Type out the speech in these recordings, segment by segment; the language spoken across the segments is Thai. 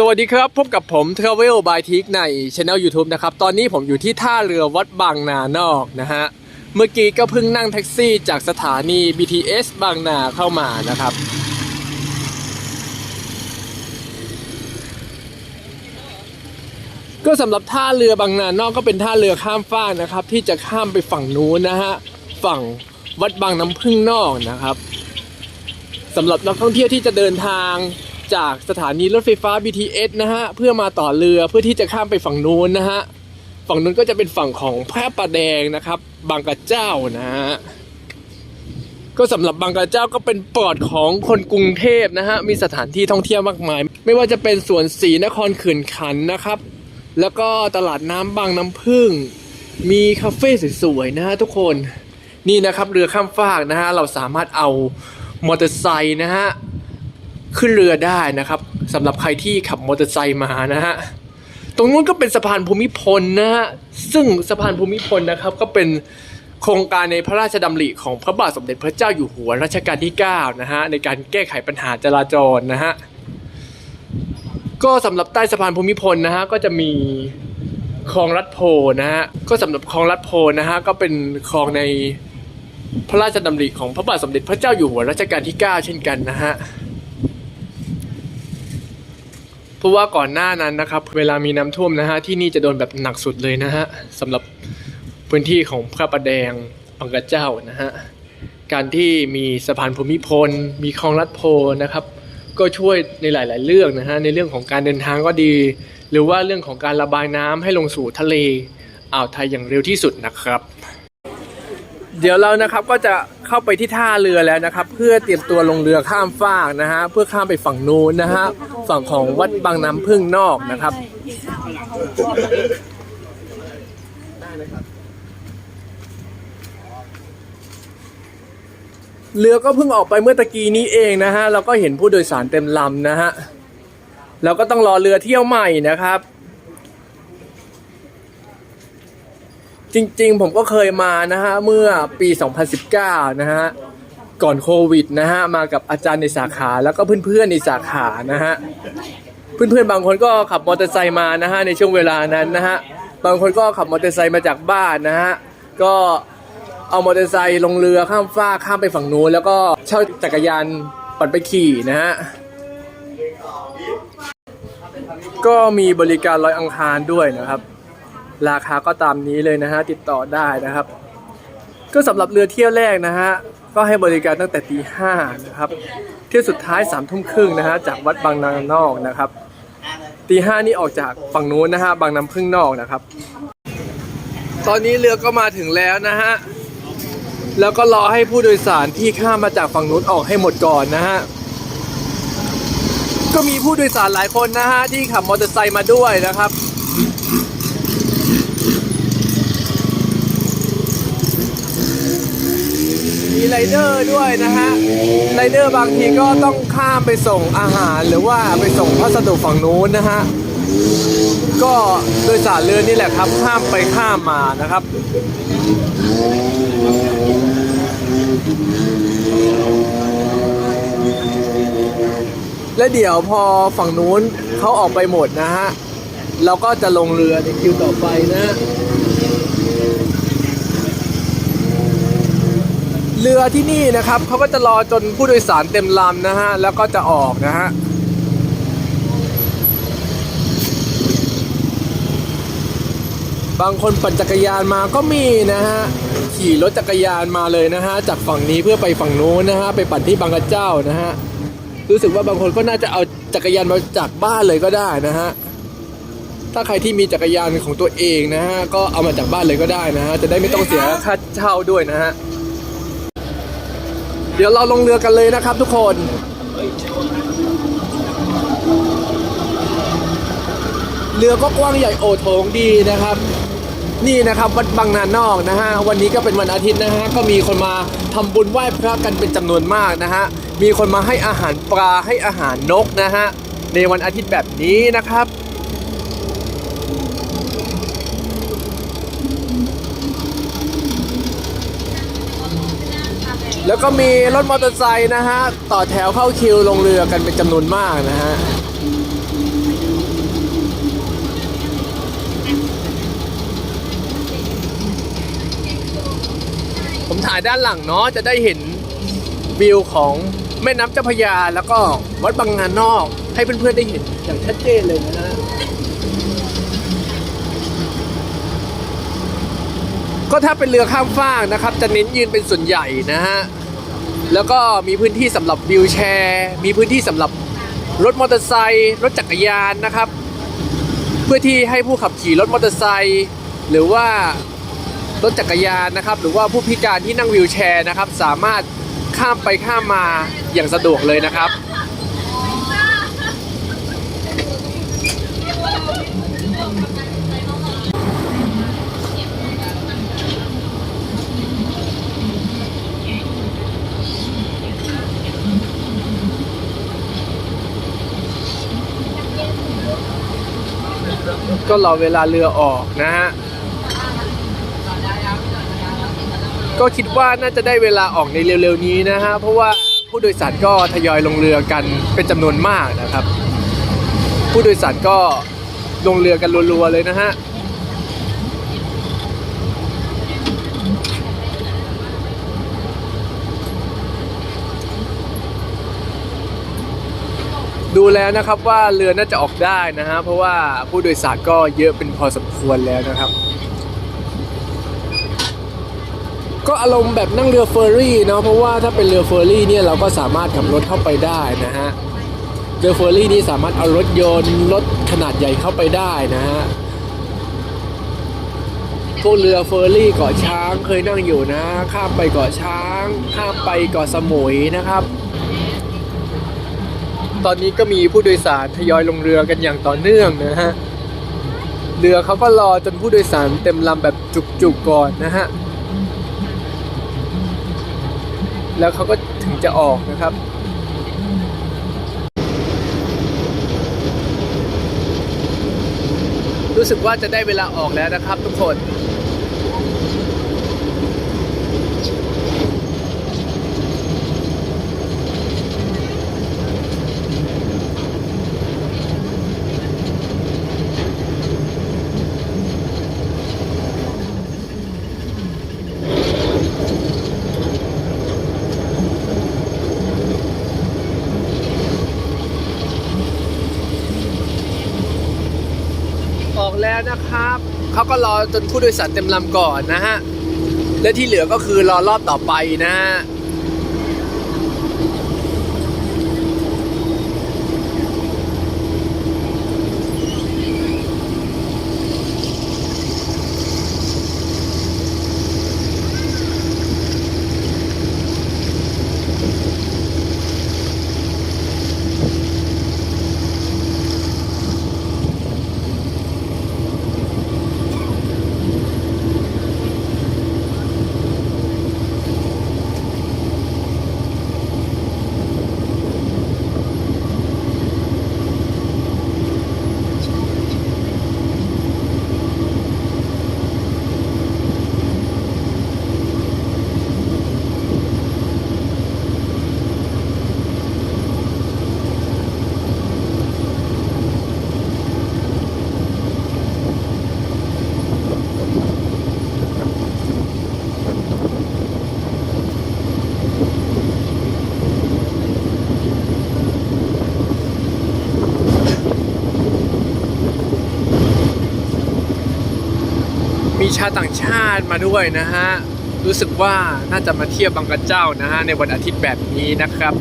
สวัสดีครับพบกับผม Travel by t i k ใน Channel YouTube นะครับ ตอนนี้ผมอยู่ที่ท่าเรือวัดบางนานอกนะฮะ เมื่อกี้ก็เพิ่งนั่งแท็กซี่จากสถานี BTS บางนาเข้ามานะครับ ก็สำหรับท่าเรือบางนานอกก็เป็นท่าเรือข้ามฟากนะครับ ที่จะข้ามไปฝั่งนู้นนะฮะ ฝั่งวัดบางน้ำพึ่งนอกนะครับสำหรับนักท่องเที่ยวที่จะเดินทาง จากสถานีรถไฟฟ้า BTS นะฮะเพื่อมาต่อเรือเพื่อที่จะข้ามไปฝั่งนู้นนะฮะฝั่งนู้นก็จะเป็นฝั่งของพระประแดงนะครับ บางกระเจ้านะฮะก็สำหรับบางกระเจ้าก็เป็นปอดของคนกรุงเทพนะฮะมีสถานที่ท่องเที่ยวมากมาย ไม่ว่าจะเป็นสวนศรีนครขืนขันนะครับ แล้วก็ตลาดน้ำบางน้ำพึ่ง มีคาเฟ่สวยๆนะฮะทุกคนนี่นะครับเรือข้ามฟากนะฮะเราสามารถเอามอเตอร์ไซค์นะฮะ ขึ้นเรือได้นะครับสำหรับใครที่ขับมอเตอร์ไซค์มานะฮะตรงนู้นก็เป็นสะพานภูมิพลนะฮะซึ่งสะพานภูมิพลนะครับก็เป็นโครงการในพระราชดำริของพระบาทสมเด็จพระเจ้าอยู่หัวรัชกาลที่9นะฮะในการแก้ไขปัญหาจราจรนะฮะก็สำหรับใต้สะพานภูมิพลนะฮะก็จะมีคลองลัดโพนะฮะก็สำหรับคลองลัดโพนะฮะก็เป็นคลองในพระราชดำริของพระบาทสมเด็จพระเจ้าอยู่หัวรัชกาลที่ 9 เช่นกันนะฮะ เพราะว่าก่อนหน้านั้นนะครับ เวลามีน้ำท่วมนะฮะที่นี่จะโดนแบบหนักสุดเลยนะฮะสำหรับพื้นที่ของพระประแดงบางกระเจ้านะฮะการที่มีสะพานภูมิพล มีคลองลัดโพนะครับ ก็ช่วยในหลาย ๆ เรื่องนะฮะในเรื่องของการเดินทางก็ดี หรือว่าเรื่องของการระบายน้ำให้ลงสู่ทะเลอ่าวไทยอย่างเร็วที่สุดนะครับ เดี๋ยวเรานะครับก็จะเข้าไปที่ท่าเรือแล้วนะครับ เพื่อเตรียมตัวลงเรือข้ามฟากนะฮะเพื่อข้ามไปฝั่งนู้นนะฮะฝั่งของวัดบางน้ำพึ่งนอกนะครับเรือก็เพิ่งออกไปเมื่อตะกี้นี้เองนะฮะเราก็เห็นผู้โดยสารเต็มลำนะฮะเราก็ต้องรอเรือเที่ยวใหม่นะครับ จริง ๆ ผมก็เคยมานะฮะเมื่อปี 2019 นะฮะก่อนโควิดนะฮะมากับอาจารย์ในสาขาแล้วก็เพื่อนๆในสาขานะฮะเพื่อนๆบางคนก็ขับมอเตอร์ไซค์มานะฮะในช่วงเวลานั้นนะฮะบางคนก็ขับมอเตอร์ไซค์มาจากบ้านนะฮะก็เอามอเตอร์ไซค์ลงเรือข้ามฟากข้ามไปฝั่งนู้นแล้วก็เช่าจักรยานปั่นไปขี่นะฮะก็มีบริการลอยอังคารด้วยนะครับ ราคาก็ตามนี้เลยนะฮะติดต่อได้นะครับ ก็สำหรับเรือเที่ยวแรกนะฮะก็ให้บริการตั้งแต่ตีห้านะครับเที่ยวสุดท้ายสามทุ่มครึ่งนะฮะจากวัดบางนานอกนะครับตีห้านี่ออกจากฝั่งนู้นนะฮะบางน้ำพึ่งนอกนะครับ ตอนนี้เรือก็มาถึงแล้วนะฮะแล้วก็รอให้ผู้โดยสารที่ข้ามมาจากฝั่งนู้นออกให้หมดก่อนนะฮะก็มีผู้โดยสารหลายคนนะฮะที่ขับมอเตอร์ไซค์มาด้วยนะครับ มีไรเดอร์ด้วยนะฮะไรเดอร์บางทีก็ต้องข้ามไปส่งอาหารหรือว่าไปส่งพัสดุฝั่งนู้นนะฮะก็โดยสารเรือนี่แหละครับข้ามไปข้ามมานะครับและเดี๋ยวพอฝั่งนู้นเขาออกไปหมดนะฮะ เราก็จะลงเรือในคิวต่อไปนะฮะ เรือที่นี่นะครับเขาก็จะรอจนผู้โดยสารเต็มลำนะฮะ แล้วก็จะออกนะฮะบางคนปั่นจักรยานมาก็มีนะฮะ ขี่รถจักรยานมาเลยนะฮะ จากฝั่งนี้เพื่อไปฝั่งนู้นนะฮะ ไปปั่นที่บางกระเจ้านะฮะ รู้สึกว่าบางคนก็น่าจะเอาจักรยานมาจากบ้านเลยก็ได้นะฮะ ถ้าใครที่มีจักรยานของตัวเองนะฮะ ก็เอามาจากบ้านเลยก็ได้นะฮะ จะได้ไม่ต้องเสียค่าเช่าด้วยนะฮะ เดี๋ยวเราลงเรือกันเลยนะครับทุกคนเรือก็กว้างใหญ่โอโถงดีนะครับ นี่นะครับวัดบางนานอกนะฮะวันนี้ก็เป็นวันอาทิตย์นะฮะก็มีคนมาทำบุญไหว้พระกันเป็นจำนวนมากนะฮะมีคนมาให้อาหารปลาให้อาหารนกนะฮะในวันอาทิตย์แบบนี้นะครับ แล้วก็มีรถมอเตอร์ไซค์นะฮะ ต่อแถวเข้าคิวลงเรือกันเป็นจำนวนมากนะฮะผมถ่ายด้านหลังเนาะจะได้เห็นวิวของแม่น้ำเจ้าพยา แล้วก็วัดบางงานอก ให้เพื่อนๆได้เห็นอย่างชัดเจนเลยนะฮะก็ถ้าเป็นเรือข้ามฟากนะครับ จะเน้นยืนเป็นส่วนใหญ่นะฮะ แล้วก็มีพื้นที่สำหรับวิวแชร์ มีพื้นที่สำหรับรถมอเตอร์ไซค์รถจักรยานนะครับ เพื่อที่ให้ผู้ขับขี่รถมอเตอร์ไซค์หรือว่ารถจักรยานนะครับ หรือว่าผู้พิการที่นั่งวีลแชร์นะครับ สามารถข้ามไปข้ามมาอย่างสะดวกเลยนะครับ ก็รอเวลาเรือออกนะฮะก็คิดว่าน่าจะได้เวลาออกในเร็วๆนี้นะฮะเพราะว่าผู้โดยสารก็ทยอยลงเรือกันเป็นจำนวนมากนะครับ ผู้โดยสารก็ลงเรือกันรัวๆเลยนะฮะ ดูแล้วนะครับว่าเรือน่าจะออกได้นะฮะเพราะว่าผู้โดยสารก็เยอะเป็นพอสมควรแล้วนะครับ ก็อารมณ์แบบนั่งเรือเฟอร์รี่เนาะเพราะว่าถ้าเป็นเรือเฟอร์รี่เนี่ยเราก็สามารถขับรถเข้าไปได้นะฮะเรือเฟอร์รี่นี่สามารถเอารถยนต์รถขนาดใหญ่เข้าไปได้นะฮะพวกเรือเฟอร์รี่เกาะช้างเคยนั่งอยู่นะ ข้ามไปเกาะช้าง ข้ามไปเกาะสมุยนะครับ ตอนนี้ก็มีผู้โดยสารทยอยลงเรือกันอย่างต่อเนื่องนะฮะ เรือเขาก็รอจนผู้โดยสารเต็มลำแบบจุกๆก่อนนะฮะ แล้วเขาก็ถึงจะออกนะครับรู้สึกว่าจะได้เวลาออกแล้วนะครับทุกคน ออกแล้วนะครับ เขาก็รอจนผู้โดยสารเต็มลำก่อนนะฮะ และที่เหลือก็คือรอรอบต่อไปนะฮะ ชาวต่างชาติมาด้วยนะฮะ รู้สึกว่าน่าจะมาเที่ยวบางกระเจ้านะฮะในวันอาทิตย์แบบนี้นะครับ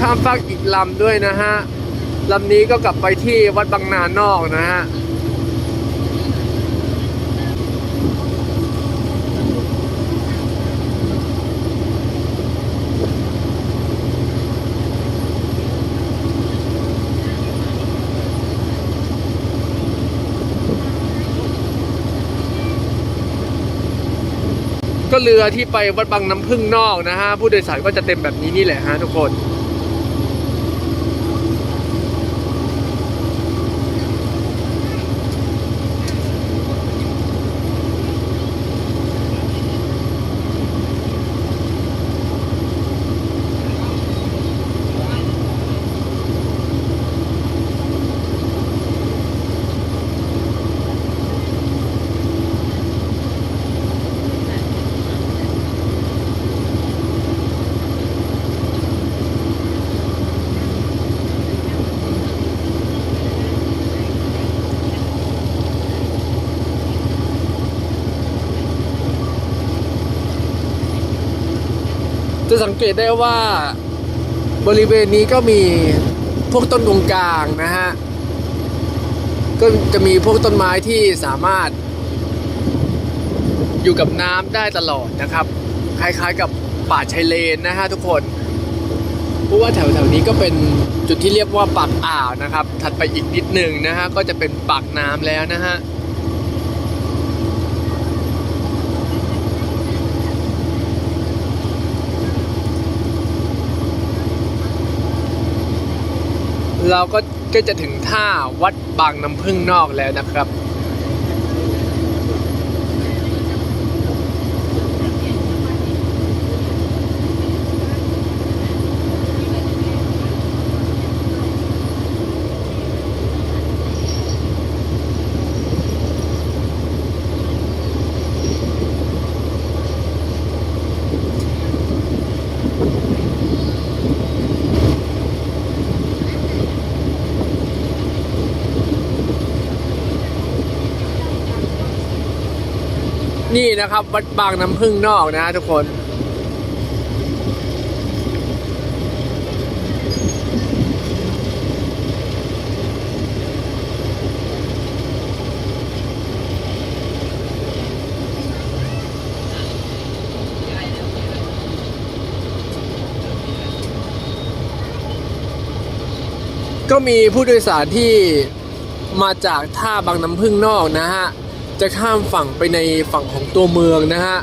ข้ามฟากอีกลำด้วยนะฮะลำนี้ก็กลับไปที่วัดบางนานอกนะฮะก็เรือที่ไปวัดบางน้ำพึ่งนอกนะฮะ ผู้โดยสารก็จะเต็มแบบนี้นี่แหละฮะทุกคน จะสังเกตได้ว่าบริเวณนี้ก็มีพวกต้นกงกลางนะฮะ ก็จะมีพวกต้นไม้ที่สามารถ อยู่กับน้ำได้ตลอดนะครับ คล้ายๆกับป่าชายเลนนะฮะทุกคนเพราะว่าแถวๆนี้ก็เป็นจุดที่เรียกว่าปากอ่าวนะครับ ถัดไปอีกนิดหนึ่งนะฮะก็จะเป็นปากน้ำแล้วนะฮะ เราก็ก็จะถึงท่าวัดบางน้ำพึ่งนอกแล้วนะครับ นี่นะครับ วัดบางน้ำพึ่งนอกนะฮะทุกคน ก็มีผู้โดยสารที่มาจากท่าบางน้ำพึ่งนอกนะฮะ จะข้ามฝั่งไปในฝั่งของตัวเมืองนะฮะ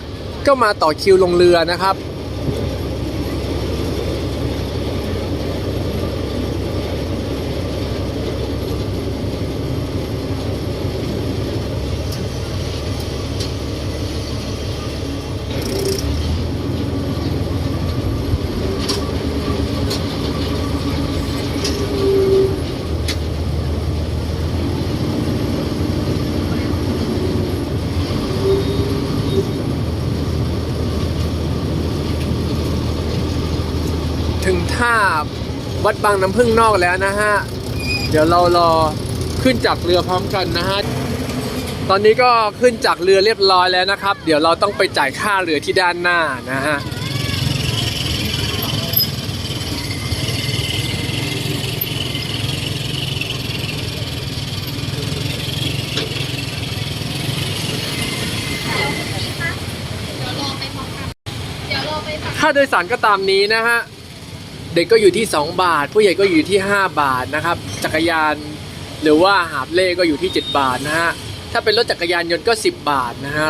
ก็มาต่อคิวลงเรือนะครับ ถึงท่า วัดบางน้ำพึ่งนอกแล้วนะฮะ เดี๋ยวเรารอขึ้นจากเรือพร้อมกันนะฮะ ตอนนี้ก็ขึ้นจากเรือเรียบร้อยแล้วนะครับ เดี๋ยวเราต้องไปจ่ายค่าเรือที่ด้านหน้านะฮะค่าโดยสารก็ตามนี้นะฮะ เด็กก็อยู่ที่ 2 บาท ผู้ใหญ่ก็อยู่ที่ 5 บาทนะครับ จักรยาน หรือว่าหาบเล่ก็อยู่ที่ 7 บาทนะฮะถ้าเป็นรถจักรยานยนต์ก็ 10 บาทนะฮะ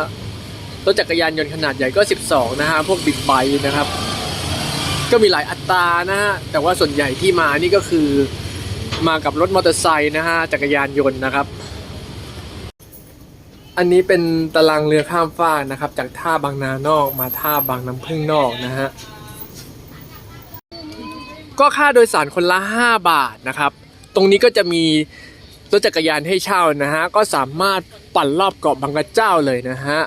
รถจักรยานยนต์ขนาดใหญ่ก็ 12 นะฮะพวกบิ๊กไบค์นะครับ ก็มีหลายอัตรานะฮะแต่ว่าส่วนใหญ่ที่มานี่ก็คือมากับรถมอเตอร์ไซค์นะฮะจักรยานยนต์นะครับ อันนี้เป็นตารางเรือข้ามฟากนะครับ จากท่าบางนานอกมาท่าบางน้ำพึ่งนอกนะฮะ ก็ค่าโดยสารคนละ 5 บาทนะครับ ตรงนี้ก็จะมีรถจักรยานให้เช่านะฮะ ก็สามารถปั่นรอบเกาะบางกระเจ้าเลยนะฮะ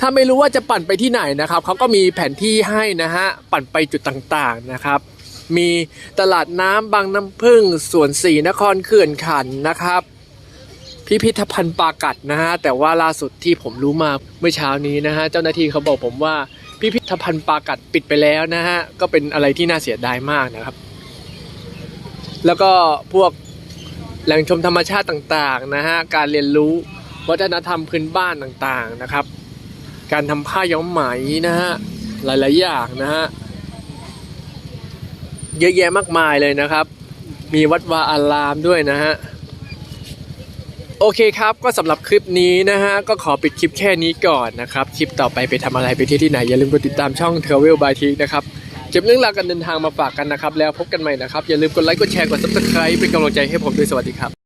ถ้าไม่รู้ว่าจะปั่นไปที่ไหนนะครับ เขาก็มีแผนที่ให้นะฮะ ปั่นไปจุดต่างๆนะครับ มีตลาดน้ำบางน้ำพึ่งสวนสีนครเขื่อนขันนะครับ พิพิธภัณฑ์ปากัดนะฮะ แต่ว่าล่าสุดที่ผมรู้มาเมื่อเช้านี้นะฮะ เจ้าหน้าที่เขาบอกผมว่า พิพิธภัณฑ์ปากัดปิดไปแล้วนะฮะ ก็เป็นอะไรที่น่าเสียดายมากนะครับ แล้วก็พวกแหล่งชมธรรมชาติต่างๆนะฮะ การเรียนรู้วัฒนธรรมพื้นบ้านต่างๆนะครับ การทำผ้าย้อมไหมนะฮะ หลายๆอย่างนะฮะ เยอะแยะมากมายเลยนะครับ มีวัดวาอารามด้วยนะฮะ โอเคครับ ก็สำหรับคลิปนี้นะฮะ ก็ขอปิดคลิปแค่นี้ก่อนนะครับ คลิปต่อไปไปทำอะไรไปที่ที่ไหน อย่าลืมกดติดตามช่อง Travel by t นะครับ เก็บเรื่องราวการเดินทางมาฝากกันนะครับ แล้วพบกันใหม่นะครับ อย่าลืมกดไลค์ กดแชร์ กด subscribe เป็นกำลังใจให้ผมด้วยสวัสดีครับ